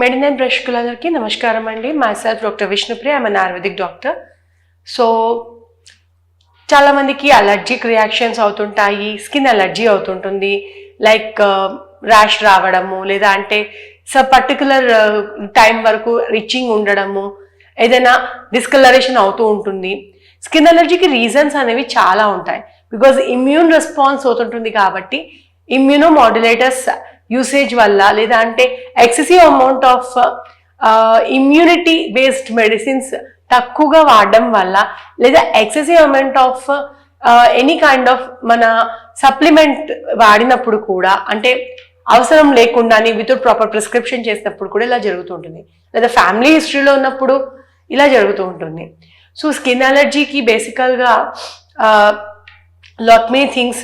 మెడినైన్ ప్రేక్షకులందరికీ నమస్కారం అండి. మై సెల్ఫ్ డాక్టర్ విష్ణుప్రియ ఆమె అన్ ఆయుర్వేదిక్ డాక్టర్ సో చాలామందికి అలర్జిక్ రియాక్షన్స్ అవుతుంటాయి స్కిన్ అలర్జీ అవుతుంటుంది. లైక్ ర్యాష్ uh, రావడము లేదా అంటే స పర్టికులర్ టైం uh, వరకు రిచింగ్ ఉండడము ఏదైనా డిస్కలరేషన్ అవుతూ ఉంటుంది. స్కిన్ అలర్జీకి రీజన్స్ అనేవి చాలా ఉంటాయి. బికాజ్ ఇమ్యూన్ రెస్పాన్స్ అవుతుంటుంది కాబట్టి ఇమ్యూనో మాడ్యులేటర్స్ యూసేజ్ వల్ల లేదా అంటే excessive amount of immunity based medicines తక్కువగా వాడడం వల్ల లేదా excessive amount of any kind of మన సప్లిమెంట్ వాడినప్పుడు కూడా అంటే అవసరం లేకుండానే వితౌట్ ప్రాపర్ ప్రిస్క్రిప్షన్ చేసినప్పుడు కూడా ఇలా జరుగుతూ ఉంటుంది. లేదా ఫ్యామిలీ హిస్టరీలో ఉన్నప్పుడు ఇలా జరుగుతూ ఉంటుంది. సో స్కిన్ అలర్జీకి బేసికల్గా lot many things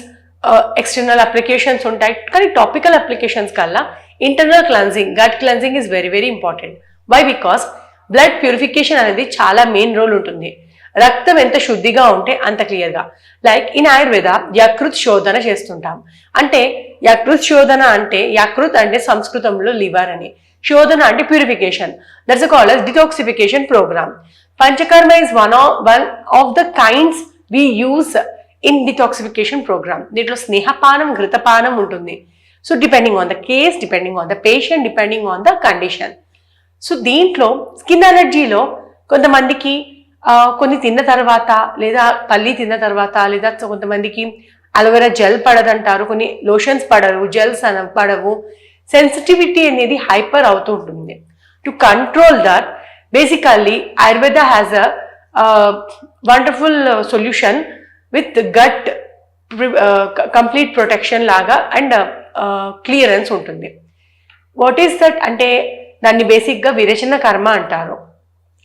external applications ఉంటాయి కానీ టాపికల్ అప్లికేషన్స్ కల్లా internal cleansing gut cleansing is very very important why because blood purification అనేది చాలా మెయిన్ రోల్ ఉంటుంది. రక్తం ఎంత శుద్ధిగా ఉంటే అంత క్లియర్గా. లైక్ ఇన్ ఆయుర్వేద యకృత్ శోధన చేస్తుంటాం. అంటే యకృత్ శోధన అంటే యకృత్ అంటే సంస్కృతంలో లివర్ అని. శోధన అంటే purification that's call as detoxification program panchakarma is one of one of the kinds we use in detoxification program దీంట్లో స్నేహపానం ఘృతపానం ఉంటుంది. So depending on the case depending on the patient depending on the condition so దీంట్లో skin అలర్జీలో కొంతమందికి కొన్ని తిన్న తర్వాత లేదా పల్లి తిన్న తర్వాత లేదా కొంతమందికి అలోవెరా జెల్ పడదంటారు కొన్ని లోషన్స్ పడరు జెల్స్ అన పడవు. సెన్సిటివిటీ అనేది హైపర్ అవుతూ ఉంటుంది. To control that basically Ayurveda has a wonderful solution with gut complete protection లాగా అండ్ క్లియరెన్స్ ఉంటుంది. వాట్ ఈస్ దట్ అంటే దాన్ని బేసిక్గా విరేచన కర్మ అంటారు.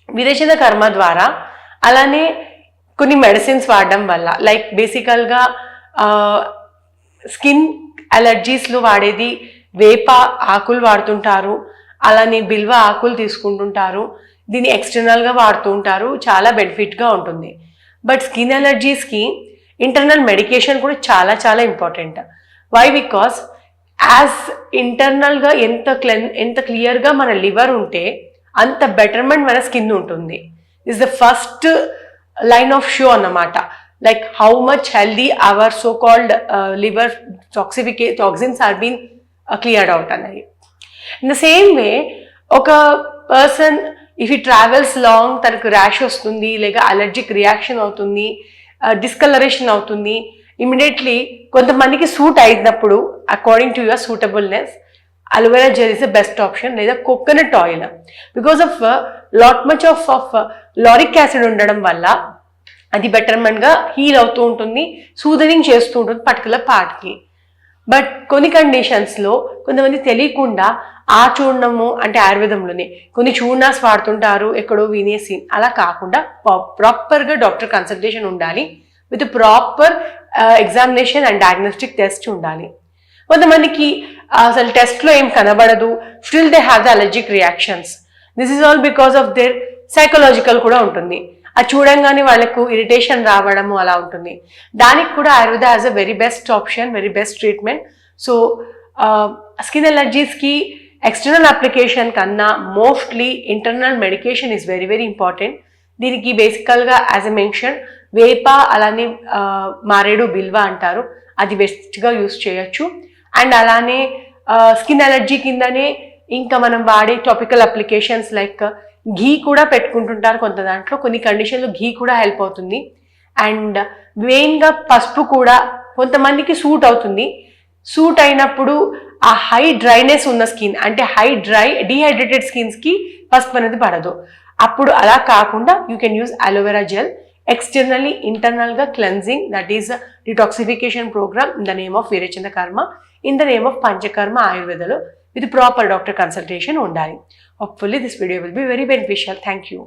విరేచన కర్మ ద్వారా అలానే కొన్ని మెడిసిన్స్ వాడడం వల్ల లైక్ బేసికల్గా స్కిన్ అలర్జీస్లో వాడేది వేప ఆకులు వాడుతుంటారు అలానే బిల్వ ఆకులు తీసుకుంటుంటారు దీన్ని ఎక్స్టర్నల్గా వాడుతూ ఉంటారు చాలా బెనిఫిట్గా ఉంటుంది. బట్ స్కిన్ ఎలర్జీస్కి ఇంటర్నల్ మెడికేషన్ కూడా చాలా చాలా ఇంపార్టెంట్. వై బికాస్ యాజ్ ఇంటర్నల్గా ఎంత క్లెన్ ఎంత క్లియర్గా మన లివర్ ఉంటే అంత బెటర్మెంట్ మన స్కిన్ ఉంటుంది. Is the first line of show అన్నమాట. Like how much healthy our so called liver టాక్సిఫికే toxins are been cleared out అనేది. ఇన్ ద సేమ్ వే ఒక person if he travels long తనకు rash వస్తుంది లేక allergic reaction అవుతుంది discolouration అవుతుంది. Immediately కొంతమందికి suit అయినప్పుడు according to your suitableness aloe vera gel is the best option లేదా coconut oil because of lot much of of lauric acid ఉండడం వల్ల అది బెటర్మెంట్గా హీల్ అవుతూ ఉంటుంది సూదనింగ్ చేస్తూ ఉంటుంది పర్టికులర్ పార్ట్కి. బట్ కొన్ని కండిషన్స్లో కొంతమంది తెలియకుండా ఆ చూర్ణము అంటే ఆయుర్వేదంలోనే. కొన్ని చూర్ణాస్ వాడుతుంటారు ఎక్కడో వినేసి. అలా కాకుండా ప్రాపర్గా డాక్టర్ కన్సల్టేషన్ ఉండాలి. With proper examination and diagnostic test ఉండాలి. కొంతమందికి అసలు టెస్ట్లో ఏం కనబడదు. Still they have the allergic reactions. This is all because of their psychological కూడా ఉంటుంది. అది చూడంగానే వాళ్ళకు ఇరిటేషన్ రావడము అలా ఉంటుంది. దానికి కూడా Ayurveda as a very best option very best treatment. So skin ఎలర్జీస్కి external application కన్నా mostly internal medication is very very important దీనికి బేసికల్గా యాజ్ ఎ మెన్షన్ వేప అలానే మారేడు బిల్వ అంటారు. అది బెస్ట్గా యూస్ చేయొచ్చు. అండ్ అలానే స్కిన్ అలర్జీ కిందనే ఇంకా మనం వాడే టాపికల్ అప్లికేషన్స్ లైక్ ఘీ కూడా పెట్టుకుంటుంటారు కొంత దాంట్లో. కొన్ని కండిషన్లో ఘీ కూడా హెల్ప్ అవుతుంది. అండ్ మెయిన్గా పసుపు కూడా కొంతమందికి సూట్ అవుతుంది. సూట్ అయినప్పుడు ఆ హై డ్రైనెస్ ఉన్న స్కిన్ అంటే హై డ్రై డిహైడ్రేటెడ్ స్కిన్స్కి పసుపు అనేది పడదు. అప్పుడు అలా కాకుండా you can use aloe vera gel externally ఇంటర్నల్గా cleansing that is detoxification program in the name of Veerachandra కర్మ in the name of panchakarma ఆయుర్వేదలో with proper doctor consultation ఉండాలి. Hopefully this video will be very beneficial thank you